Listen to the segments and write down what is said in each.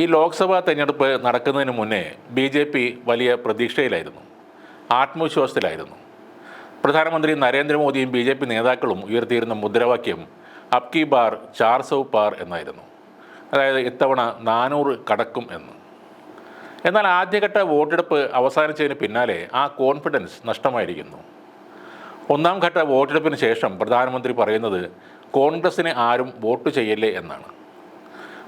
ഈ ലോക്സഭാ തെരഞ്ഞെടുപ്പ് നടക്കുന്നതിന് മുന്നേ ബി ജെ പി വലിയ പ്രതീക്ഷയിലായിരുന്നു. ആത്മവിശ്വാസത്തിലായിരുന്നു. പ്രധാനമന്ത്രി നരേന്ദ്രമോദിയും ബി ജെ പി നേതാക്കളും ഉയർത്തിയിരുന്ന മുദ്രാവാക്യം അബ് കി ബാർ ചാർ സൗ പാർ എന്നായിരുന്നു. അതായത് ഇത്തവണ നാനൂറ് കടക്കും എന്ന്. എന്നാൽ ആദ്യഘട്ട വോട്ടെടുപ്പ് അവസാനിച്ചതിന് പിന്നാലെ ആ കോൺഫിഡൻസ് നഷ്ടമായിരിക്കുന്നു. ഒന്നാം ഘട്ട വോട്ടെടുപ്പിന് ശേഷം പ്രധാനമന്ത്രി പറയുന്നത് കോൺഗ്രസിന് ആരും വോട്ട് ചെയ്യല്ലേ എന്നാണ്.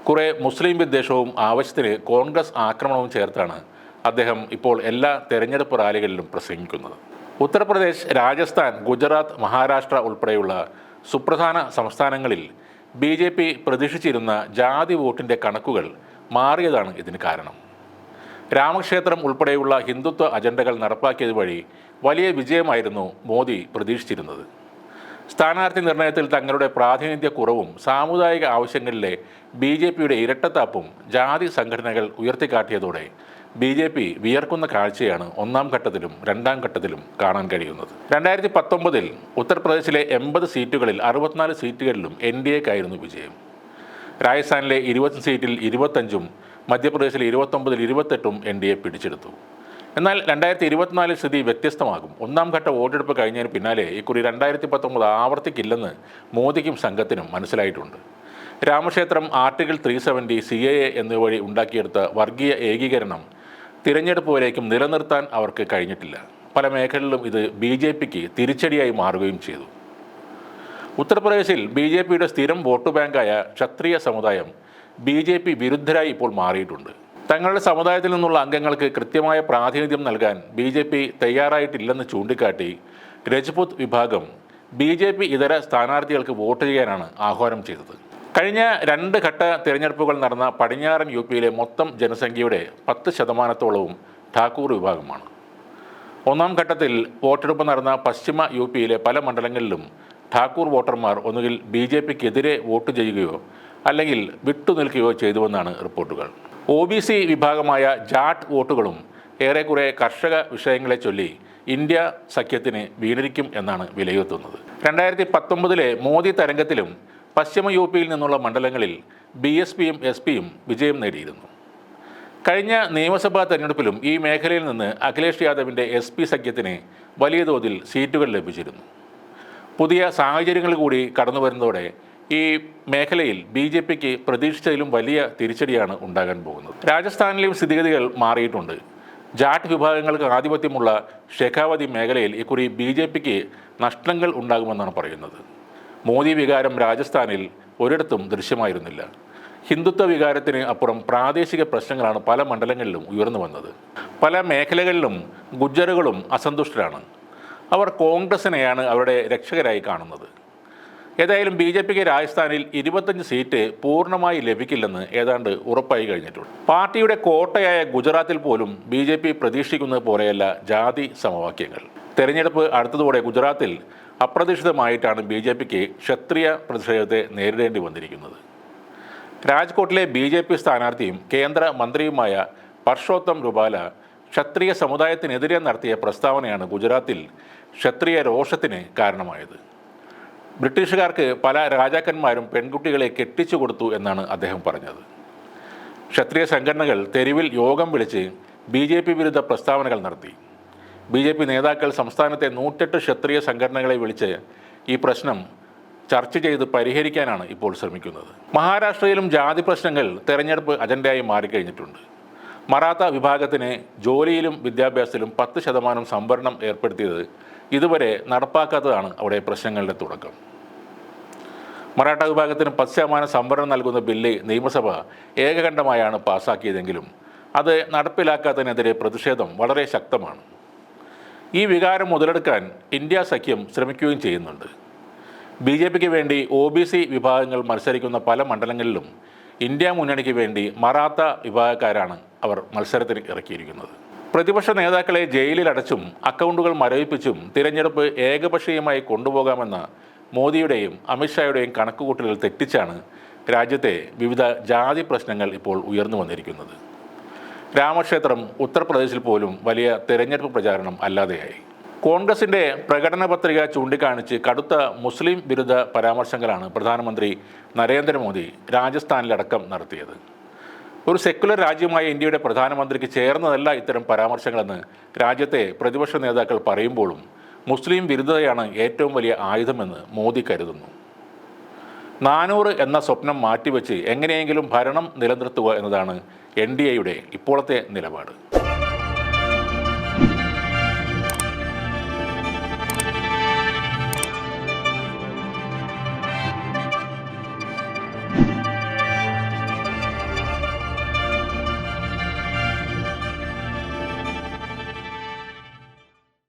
കുറെ മുസ്ലിം വിദ്വേഷവും ആവശ്യത്തിന് കോൺഗ്രസ് ആക്രമണവും ചേർത്താണ് അദ്ദേഹം ഇപ്പോൾ എല്ലാ തെരഞ്ഞെടുപ്പ് റാലികളിലും പ്രസംഗിക്കുന്നത്. ഉത്തർപ്രദേശ് രാജസ്ഥാൻ ഗുജറാത്ത് മഹാരാഷ്ട്ര ഉൾപ്പെടെയുള്ള സുപ്രധാന സംസ്ഥാനങ്ങളിൽ ബി ജെ പി പ്രതീക്ഷിച്ചിരുന്ന ജാതി വോട്ടിന്റെ കണക്കുകൾ മാറിയതാണ് ഇതിന് കാരണം. രാമക്ഷേത്രം ഉൾപ്പെടെയുള്ള ഹിന്ദുത്വ അജണ്ടകൾ നടപ്പാക്കിയത് വഴി വലിയ വിജയമായിരുന്നു മോദി പ്രതീക്ഷിച്ചിരുന്നത്. സ്ഥാനാർത്ഥി നിർണയത്തിൽ തങ്ങളുടെ പ്രാതിനിധ്യ കുറവും സാമുദായിക ആവശ്യങ്ങളിലെ ബി ജെ പിയുടെ ഇരട്ടത്താപ്പും ജാതി സംഘടനകൾ ഉയർത്തിക്കാട്ടിയതോടെ ബി ജെ പി വിയർക്കുന്ന കാഴ്ചയാണ് ഒന്നാം ഘട്ടത്തിലും രണ്ടാം ഘട്ടത്തിലും കാണാൻ കഴിയുന്നത്. രണ്ടായിരത്തി പത്തൊമ്പതിൽ ഉത്തർപ്രദേശിലെ എൺപത് സീറ്റുകളിൽ അറുപത്തിനാല് സീറ്റുകളിലും എൻ ഡി എക്കായിരുന്നു വിജയം. രാജസ്ഥാനിലെ ഇരുപത്തി സീറ്റിൽ ഇരുപത്തഞ്ചും മധ്യപ്രദേശിലെ ഇരുപത്തൊമ്പതിൽ ഇരുപത്തെട്ടും എൻ ഡി എ പിടിച്ചെടുത്തു. എന്നാൽ രണ്ടായിരത്തി ഇരുപത്തിനാലിൽ സ്ഥിതി വ്യത്യസ്തമാകും. ഒന്നാം ഘട്ട വോട്ടെടുപ്പ് കഴിഞ്ഞതിന് പിന്നാലെ ഇക്കുറി രണ്ടായിരത്തി പത്തൊമ്പത് ആവർത്തിക്കില്ലെന്ന് മോദിക്കും സംഘത്തിനും മനസ്സിലായിട്ടുണ്ട്. രാമക്ഷേത്രം article three seventy C A A എന്നിവ വഴി ഉണ്ടാക്കിയെടുത്ത വർഗീയ ഏകീകരണം തിരഞ്ഞെടുപ്പ് വരേക്കും നിലനിർത്താൻ അവർക്ക് കഴിഞ്ഞിട്ടില്ല. പല മേഖലകളിലും ഇത് ബി ജെ പിക്ക് തിരിച്ചടിയായി മാറുകയും ചെയ്തു. ഉത്തർപ്രദേശിൽ ബി ജെ പിയുടെ സ്ഥിരം വോട്ട് ബാങ്കായ ക്ഷത്രിയ സമുദായം ബി ജെ പി വിരുദ്ധരായി ഇപ്പോൾ മാറിയിട്ടുണ്ട്. തങ്ങളുടെ സമുദായത്തിൽ നിന്നുള്ള അംഗങ്ങൾക്ക് കൃത്യമായ പ്രാതിനിധ്യം നൽകാൻ ബി ജെ പി തയ്യാറായിട്ടില്ലെന്ന് ചൂണ്ടിക്കാട്ടി രജ്പുത് വിഭാഗം ബി ജെ പി ഇതര സ്ഥാനാർത്ഥികൾക്ക് വോട്ട് ചെയ്യാനാണ് ആഹ്വാനം ചെയ്തത്. കഴിഞ്ഞ രണ്ട് ഘട്ട തിരഞ്ഞെടുപ്പുകൾ നടന്ന പടിഞ്ഞാറൻ യു പിയിലെ മൊത്തം ജനസംഖ്യയുടെ പത്ത് ശതമാനത്തോളവും ഠാക്കൂർ വിഭാഗമാണ്. ഒന്നാം ഘട്ടത്തിൽ വോട്ടെടുപ്പ് നടന്ന പശ്ചിമ യു പിയിലെ പല മണ്ഡലങ്ങളിലും ഠാക്കൂർ വോട്ടർമാർ ഒന്നുകിൽ ബി ജെ പിക്കെതിരെ വോട്ട് ചെയ്യുകയോ അല്ലെങ്കിൽ വിട്ടുനിൽക്കുകയോ ചെയ്തുവെന്നാണ് റിപ്പോർട്ടുകൾ. ഒ ബി സി വിഭാഗമായ ജാട്ട് വോട്ടുകളും ഏറെക്കുറെ കർഷക വിഷയങ്ങളെ ചൊല്ലി ഇന്ത്യ സഖ്യത്തിന് വീണിരിക്കും എന്നാണ് വിലയിരുത്തുന്നത്. രണ്ടായിരത്തി പത്തൊമ്പതിലെ മോദി തരംഗത്തിലും പശ്ചിമ യു പിയിൽ നിന്നുള്ള മണ്ഡലങ്ങളിൽ ബി എസ് പിയും എസ് പിയും വിജയം നേടിയിരുന്നു. കഴിഞ്ഞ നിയമസഭാ തെരഞ്ഞെടുപ്പിലും ഈ മേഖലയിൽ നിന്ന് അഖിലേഷ് യാദവിന്റെ എസ് പി സഖ്യത്തിന് വലിയ തോതിൽ സീറ്റുകൾ ലഭിച്ചിരുന്നു. പുതിയ സാഹചര്യങ്ങൾ കൂടി കടന്നു വരുന്നതോടെ ഈ മേഖലയിൽ ബി ജെ പിക്ക് പ്രതീക്ഷിച്ചതിലും വലിയ തിരിച്ചടിയാണ് ഉണ്ടാകാൻ പോകുന്നത്. രാജസ്ഥാനിലെയും സ്ഥിതിഗതികൾ മാറിയിട്ടുണ്ട്. ജാട്ട് വിഭാഗങ്ങൾക്ക് ആധിപത്യമുള്ള ഷെഖാവതി മേഖലയിൽ ഇക്കുറി ബി ജെ പിക്ക് നഷ്ടങ്ങൾ ഉണ്ടാകുമെന്നാണ് പറയുന്നത്. മോദി വികാരം രാജസ്ഥാനിൽ ഒരിടത്തും ദൃശ്യമായിരുന്നില്ല. ഹിന്ദുത്വ വികാരത്തിന് അപ്പുറം പ്രാദേശിക പ്രശ്നങ്ങളാണ് പല മണ്ഡലങ്ങളിലും ഉയർന്നു വന്നത്. പല മേഖലകളിലും ഗുജ്ജറുകളും അസന്തുഷ്ടരാണ്. അവർ കോൺഗ്രസിനെയാണ് അവരുടെ രക്ഷകരായി കാണുന്നത്. ഏതായാലും ബി ജെ പിക്ക് രാജസ്ഥാനിൽ ഇരുപത്തഞ്ച് സീറ്റ് പൂർണമായി ലഭിക്കില്ലെന്ന് ഏതാണ്ട് ഉറപ്പായി കഴിഞ്ഞിട്ടുണ്ട്. പാർട്ടിയുടെ കോട്ടയായ ഗുജറാത്തിൽ പോലും ബി ജെ പി പ്രതീക്ഷിക്കുന്നത് പോലെയല്ല ജാതി സമവാക്യങ്ങൾ. തെരഞ്ഞെടുപ്പ് അടുത്തതോടെ ഗുജറാത്തിൽ അപ്രതീക്ഷിതമായിട്ടാണ് ബി ജെ പിക്ക് ക്ഷത്രിയ പ്രതിഷേധത്തെ നേരിടേണ്ടി വന്നിരിക്കുന്നത്. രാജ്കോട്ടിലെ ബി ജെ പി സ്ഥാനാർത്ഥിയും കേന്ദ്ര മന്ത്രിയുമായ പർഷോത്തം റുബാല ക്ഷത്രിയ സമുദായത്തിനെതിരെ നടത്തിയ പ്രസ്താവനയാണ് ഗുജറാത്തിൽ ക്ഷത്രിയ രോഷത്തിന് കാരണമായത്. ബ്രിട്ടീഷുകാർക്ക് പല രാജാക്കന്മാരും പെൺകുട്ടികളെ കെട്ടിച്ചു കൊടുത്തു എന്നാണ് അദ്ദേഹം പറഞ്ഞത്. ക്ഷത്രിയ സംഘടനകൾ തെരുവിൽ യോഗം വിളിച്ച് ബി ജെ പി വിരുദ്ധ പ്രസ്താവനകൾ നടത്തി. ബി ജെ പി നേതാക്കൾ സംസ്ഥാനത്തെ നൂറ്റെട്ട് ക്ഷത്രിയ സംഘടനകളെ വിളിച്ച് ഈ പ്രശ്നം ചർച്ച ചെയ്ത് പരിഹരിക്കാനാണ് ഇപ്പോൾ ശ്രമിക്കുന്നത്. മഹാരാഷ്ട്രയിലും ജാതി പ്രശ്നങ്ങൾ തെരഞ്ഞെടുപ്പ് അജണ്ടയായി മാറിക്കഴിഞ്ഞിട്ടുണ്ട്. മറാത്ത വിഭാഗത്തിന് ജോലിയിലും വിദ്യാഭ്യാസത്തിലും പത്ത് ശതമാനം സംവരണം ഏർപ്പെടുത്തിയത് ഇതുവരെ നടപ്പാക്കാത്തതാണ് അവിടെ പ്രശ്നങ്ങളുടെ തുടക്കം. മറാഠ വിഭാഗത്തിന് പത്ത് ശതമാനം സംവരണം നൽകുന്ന ബില്ല് നിയമസഭ ഏകകണ്ഠമായാണ് പാസാക്കിയതെങ്കിലും അത് നടപ്പിലാക്കാത്തതിനെതിരെ പ്രതിഷേധം വളരെ ശക്തമാണ്. ഈ വികാരം മുതലെടുക്കാൻ ഇന്ത്യ സഖ്യം ശ്രമിക്കുകയും ചെയ്യുന്നുണ്ട്. ബി ജെ പിക്ക് വേണ്ടി ഒ ബി സി വിഭാഗങ്ങൾ മത്സരിക്കുന്ന പല മണ്ഡലങ്ങളിലും ഇന്ത്യ മുന്നണിക്ക് വേണ്ടി മറാത്ത വിഭാഗക്കാരാണ് അവർ മത്സരത്തിന് ഇറക്കിയിരിക്കുന്നത്. പ്രതിപക്ഷ നേതാക്കളെ ജയിലിൽ അടച്ചും അക്കൗണ്ടുകൾ മരവിപ്പിച്ചും തിരഞ്ഞെടുപ്പ് ഏകപക്ഷീയമായി കൊണ്ടുപോകാമെന്ന മോദിയുടെയും അമിത്ഷായുടെയും കണക്കുകൂട്ടലുകൾ തെറ്റിച്ചാണ് രാജ്യത്തെ വിവിധ ജാതി പ്രശ്നങ്ങൾ ഇപ്പോൾ ഉയർന്നു വന്നിരിക്കുന്നത്. രാമക്ഷേത്രം ഉത്തർപ്രദേശിൽ പോലും വലിയ തെരഞ്ഞെടുപ്പ് പ്രചാരണം അല്ലാതെയായി. കോൺഗ്രസിന്റെ പ്രകടന പത്രിക ചൂണ്ടിക്കാണിച്ച് കടുത്ത മുസ്ലിം വിരുദ്ധ പരാമർശങ്ങളാണ് പ്രധാനമന്ത്രി നരേന്ദ്രമോദി രാജസ്ഥാനിലടക്കം നടത്തിയത്. ഒരു സെക്കുലർ രാജ്യമായ ഇന്ത്യയുടെ പ്രധാനമന്ത്രിക്ക് ചേർന്നതല്ല ഇത്തരം പരാമർശങ്ങളെന്ന് രാജ്യത്തെ പ്രതിപക്ഷ നേതാക്കൾ പറയുമ്പോഴും മുസ്ലിം വിരുദ്ധതയാണ് ഏറ്റവും വലിയ ആയുധമെന്ന് മോദി കരുതുന്നു. നാനൂറ് എന്ന സ്വപ്നം മാറ്റിവെച്ച് എങ്ങനെയെങ്കിലും ഭരണം നിലനിർത്തുക എന്നതാണ് എൻ ഡി എയുടെ ഇപ്പോഴത്തെ നിലപാട്.